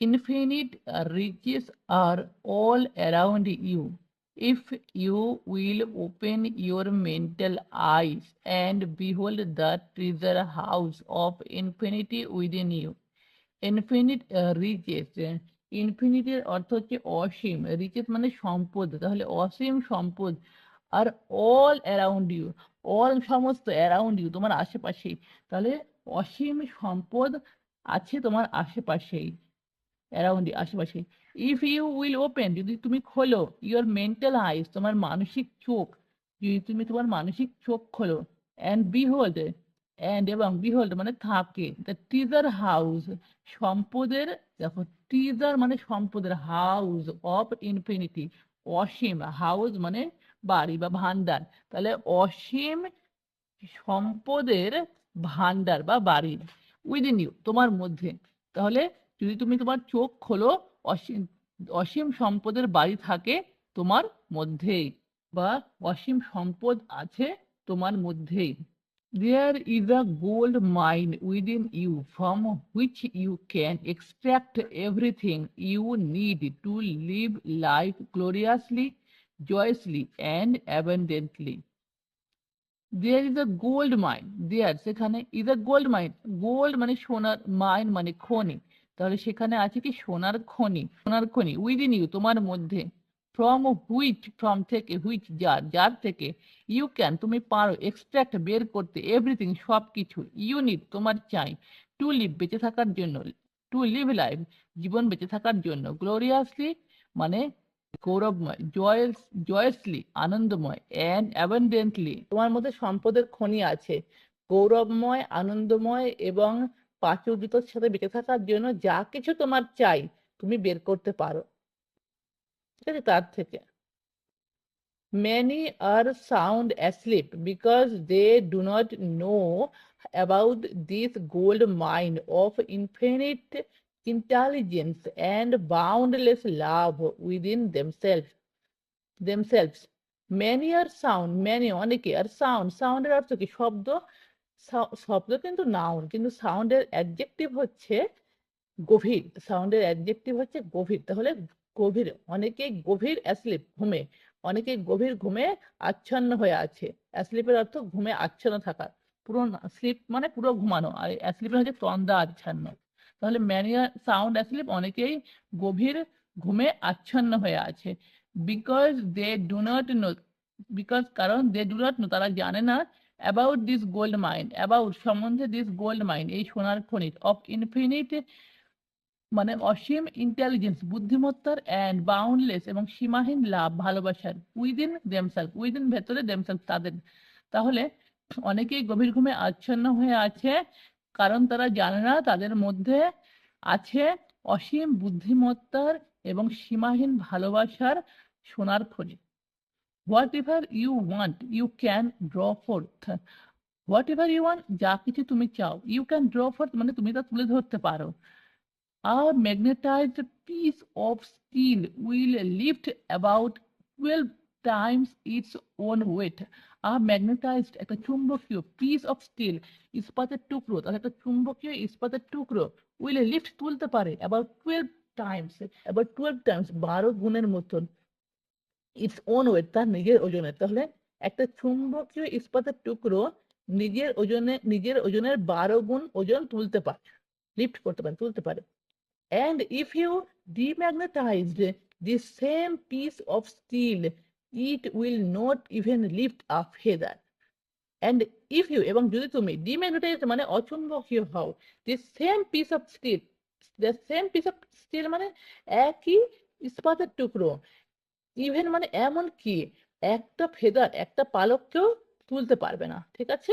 infinite riches are all around you if you will open your mental eyes and behold the treasure house of infinity within you infinite riches ইনফিনিটির অর্থ হচ্ছে অসীম riches মানে সম্পদ তাহলে অসীম সম্পদ আর অল অ্যারাউন্ড ইউ অল সমস্ত অ্যারাউন্ড ইউ তোমার আশেপাশেই তাহলে অসীম সম্পদ আছে তোমার আশেপাশেই অ্যারাউন্ড আশেপাশে। ইফ ইউ উইল ওপেন যদি তুমি খোলো ইউর মেন্টাল আইস তোমার মানসিক চোখ, যদি তুমি তোমার মানসিক চোখ খোলো অ্যান্ড বিহোল্ড অ্যান্ড এবং বিহোল্ড মানে থাকে। দ্য টিজার হাউস সম্পদের, দেখো টিজার মানে সম্পদের হাউস অফ ইনফিনিটি অসীম হাউস মানে বাড়ি বা ভান্ডার। তাহলে অসীম সম্পদের ভান্ডার বা বাড়ি উইদিন ইউ তোমার মধ্যে। তাহলে যদি তুমি তোমার চোখ খোলো, অসীম অসীম সম্পদের বাড়ি থাকে তোমার মধ্যে বা অসীম সম্পদ আছে তোমার মধ্যে there is a gold mine within you from which you can extract everything you need to live life gloriously joyously and abundantly there is a gold mine there সেখানে is a gold mind gold মানে সোনার mind মানে খনি। তাহলে সেখানে আছে কি সোনার খনি সোনার খনি উইদিন ইউ তোমার মধ্যে। ফ্রম হুইচ ফ্রম থেকে হুইচ যার যার থেকে ইউ ক্যান তুমি পারো এক্সট্রাক্ট বের করতে এভরিথিং সব কিছু ইউনিট তোমার চাই। টু লিভ বেঁচে থাকার জন্য টু লিভ লাইফ জীবন বেঁচে থাকার জন্য গ্লোরিয়াসলি মানে গৌরবময় জয়েস জয়েসলি আনন্দময় অ্যান্ড অ্যাবান্ডেন্টলি তোমার মধ্যে সম্পদের খনি আছে, গৌরবময়, আনন্দময় এবং প্রাচুর্যতার সাথে বেঁচে থাকার জন্য যা কিছু তোমার চাই তুমি বের করতে পারো ঠিক আছে তার থেকে Many are sound asleep because they do not know about this gold mine of infinite intelligence and boundless love within themselves. themselves. Many are sound, many অনেকে আর sound, sound এর অর্থ কি শব্দ শব্দ কিন্তু নাউন কিন্তু সাউন্ডের অ্যাডজেক্টিভ হচ্ছে গভীর সাউন্ডের অ্যাডজেক্টিভ হচ্ছে গভীর, তাহলে গভীর, অনেকেই গভীর অ্যাসলিপ ঘুমে অনেকে গভীর ঘুমে আচ্ছন্ন হয়ে আছে অ্যাসলিপের অর্থ ঘুমে আচ্ছন্ন থাকা, পুরো স্লিপ মানে পুরো ঘুমানো, আর অ্যাসলিপের হচ্ছে তন্দা আচ্ছন্ন, তাহলে ম্যানিয়া সাউন্ড অ্যাসলিপ অনেকেই গভীর ঘুমে আচ্ছন্ন হয়ে আছে because they do not know because কারণ দে ডু নট নো তারা জানে না about this gold mine about সম্বন্ধে দিস গোল্ড মাইন এই সোনার খনিজ অফ ইনফিনিট মানে অসীম ইন্টেলিজেন্স বুদ্ধিমত্তার অ্যান্ড বাউন্ডলেস এবং সীমাহীন লাভ, ভালোবাসার উইদিন দেমসেলফ উইদিন ভেতরে দেমসেলফ তাদের। তাহলে অনেকেই গভীর ঘুমে আচ্ছন্ন হয়ে আছে, কারণ তারা জানে না তাদের মধ্যে আছে অসীম বুদ্ধিমত্তার এবং সীমাহীন ভালোবাসার সোনার খনি whatever you want you can draw forth whatever you want যা কিছু তুমি চাও ইউ ক্যান ড্র ফোর্থ মানে তুমি তা তুলে ধরতে পারো। A magnetized piece of steel will lift about 12 times its own weight. A magnetized, একটা চুম্বকীয় piece of steel, ইস্পাতের টুকরো, তাহলে একটা চুম্বকীয় ইস্পাতের টুকরো উইল লিফট তুলতে পারে about 12 times, about 12 times, বারো গুণের মতন। ইটস ওন ওয়েট তার নিজের ওজনের। তাহলে একটা চুম্বকীয় ইস্পাতের টুকরো নিজের ওজনে, নিজের ওজনের বারো গুণ ওজন তুলতে পারে লিফট করতে পারে, তুলতে পারে। And if you demagnetized the same piece of steel it will not even lift a feather and if you এবং যদি তুমি ডিম্যাগনেটাইজ মানে অচুম্বকীয় হও the same piece of steel the same piece of steel মানে একই ইস্পাতের টুকরো ইভেন মানে এমন কি একটা ফেদার একটা পালককেও তুলতে পারবে না ঠিক আছে?